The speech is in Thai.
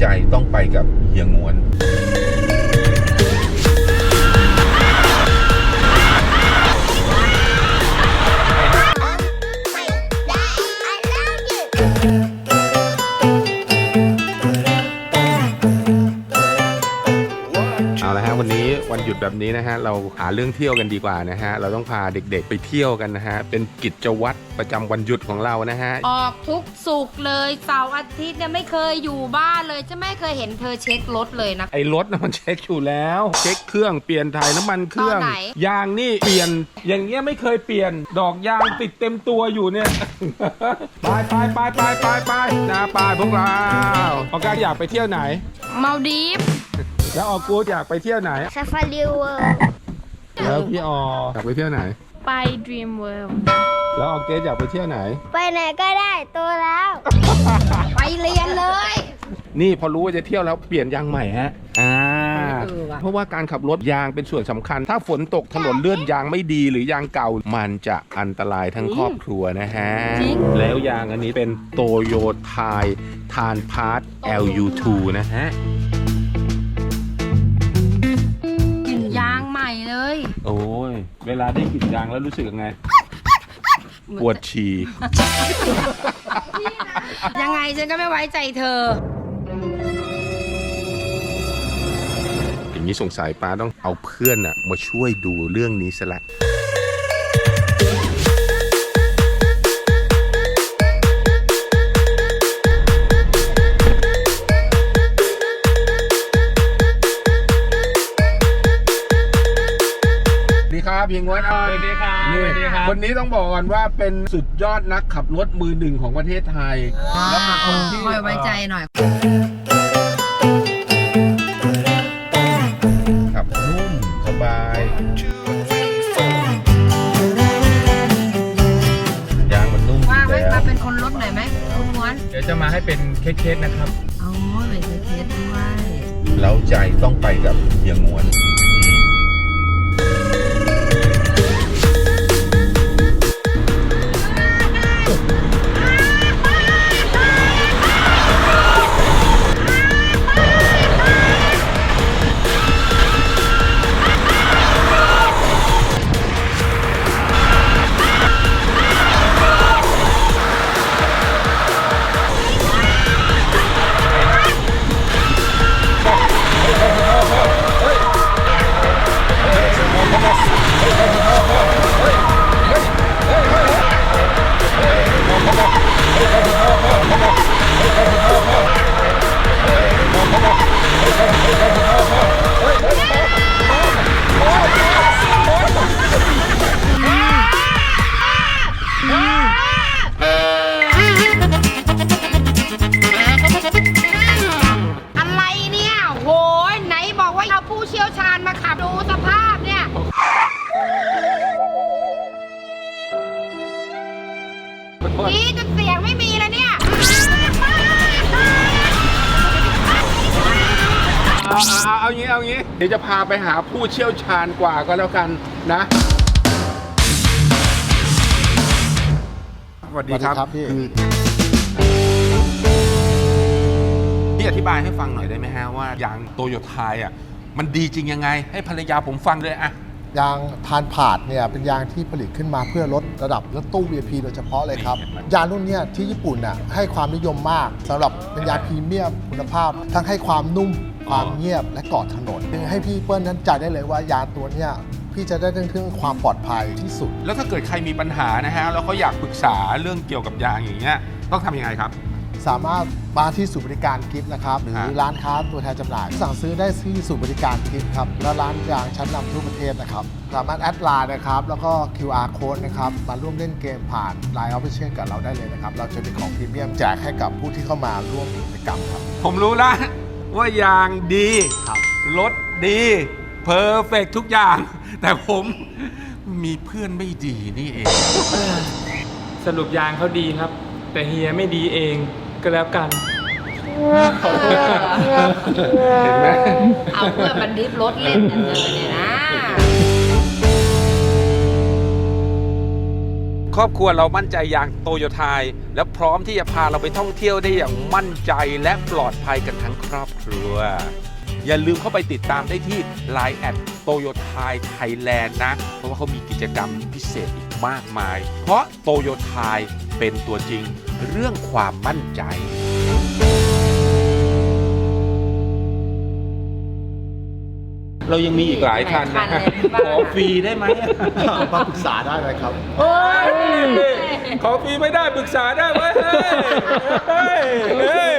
ใจต้องไปกับเฮียงวนเวันนี้วันหยุดแบบนี้นะฮะเราหาเรื่องเที่ยวกันดีกว่านะฮะเราต้องพาเด็กๆไปเที่ยวกันนะฮะเป็นกิจวัตรประจำวันหยุดของเรานะฮะออกทุกสุกร์เลยเสาร์อาทิตย์เนี่ยไม่เคยอยู่บ้านเลยจะไม่เคยเห็นเธอเช็ครถเลยนะ ไอ้รถนะมันเช็คอยู่แล้ว เช็คเครื่องเปลี่ยนถ่ายน้ำมันเครื่องตอนไหน ยางนี่เปลี่ยน อย่างเงี้ยไม่เคยเปลี่ยน ดอกยางติดเต็มตัวอยู่เนี่ย ไปไปไปไปไปไปนะไปพวกเราออกการอยากไปเที่ยวไหน เมาดีฟ แล้วออกูดอยากไปเที่ยวไหน ซาฟารีเวิลด์แล้วพี่อออยากไปเที่ยวไหน ไป Dream World แล้วออเกสอยากไปเที่ยวไหน ไปไหนก็ได้โตแล้ว ไปเรียนเลย นี่พอรู้ว่าจะเที่ยวแล้วเปลี่ยนยางใหม่ฮะ อ่า เออว่ะ เพราะว่าการขับรถยางเป็นส่วนสำคัญ ถ้าฝนตกถนนเลื่อนยางไม่ดีหรือยางเก่า มันจะอันตรายทั้งครอบครัวนะฮะ แล้วยางอันนี้เป็นโตโยไทยทานพาร์ท LU2 นะฮะ โอ้ย เวลาได้กลิ่นยางแล้วรู้สึกยังไง ปวดฉี่ ยังไงฉันก็ไม่ไว้ใจเธอ อย่างนี้สงสัยป้าต้องเอาเพื่อนอะมาช่วยดูเรื่องนี้ซะละ สวัสดีครับเพียงวันสวัสดีครับนี่สวัสดีครับ คนนี้ต้องบอกก่อนว่าเป็นสุดยอดนักขับรถมือหนึ่งของประเทศไทย แล้วเป็นคนที่ คอยไว้ใจหน่อย ขับนุ่มสบายยางมันนุ่มอว่ายู่ให้แล้มาวเป็นคนรถหน่อยไหมคุณม้วนเดี๋ยวจะมาให้เป็นเคสๆนะครับอ๋อเป็นเคสด้วย แล้วใจต้องไปกับเฮียงวน สียงไม่มีแล้วเนี่ย เอาเอาเอางี้เอางี้ เดี๋ยวจะพาไปหาผู้เชี่ยวชาญกว่าก็แล้วกันนะสวัสดีครับสวัสดีครับพี่ อพี่อธิบายให้ฟังหน่อยได้ไหมฮะว่ายางโตโยต้าอะมันดีจริงยังไง ให้ภรรยาผมฟังเลยอะ ยางทานผาดเนี่ยเป็นยางที่ผลิตขึ้นมาเพื่อลดระดับรถตู้ VIP โดยเฉพาะเลยครับ ยางรุ่นเนี้ยที่ญี่ปุ่นน่ะให้ความนิยมมากสำหรับเป็นยางพรีเมียมคุณภาพ ทั้งให้ความนุ่มความเงียบและเกาะถนนให้พี่เปิ้ลนั้นใจได้เลยว่ายางตัวเนี้ยพี่จะได้เรื่องถึงความปลอดภัยที่สุด แล้วถ้าเกิดใครมีปัญหานะฮะแล้วเขาอยากปรึกษาเรื่องเกี่ยวกับยางอย่างเงี้ยต้องทำยังไงครับ สามารถมาที่ศูนย์บริการกิฟต์นะครับหรือฮะร้านค้าตัวแทนจำหน่าย สั่งซื้อได้ที่ศูนย์บริการกิฟต์ครับและร้านยางชั้นนำทั่วประเทศนะครับสามารถแอดไลน์นะครับแล้วก็ QR code นะครับมาร่วมเล่นเกมผ่าน Line Official กับเราได้เลยนะครับเราจะมีของพรีเมียมแจกให้กับผู้ที่เข้ามาร่วมกิจกรรมครับ ผมรู้แล้วว่ายางดีครับรถดีเพอร์เฟกทุกอย่าง แต่ผมมีเพื่อนไม่ดีนี่เอง สรุปยางเขาดีครับ แต่เฮียไม่ดีเอง ก็แล้วกัน เห็นไหมเอาเพื่อบันดิฟรถเล่นกันเลยเนี่ยนะ ครอบครัวเรามั่นใจยางโตโยไทยและพร้อมที่จะพาเราไปท่องเที่ยวได้อย่างมั่นใจและปลอดภัยกันทั้งครอบครัว อย่าลืมเข้าไปติดตามได้ที่ Line แอดโตโยไทยไทยแลนด์นะ เพราะว่าเขามีกิจกรรมพิเศษอีกมากมาย เพราะโตโยไทยเป็นตัวจริง เรื่องความมั่นใจ เรายังมีอีกหลายคันนะหลายคันเลยบ้าขอฟรีได้ไหม มาปรึกษาได้ไหมครับเฮ้ยขอฟรีไม่ได้ปรึกษาได้ไหมเฮ้ยเฮ้ยเฮ้ย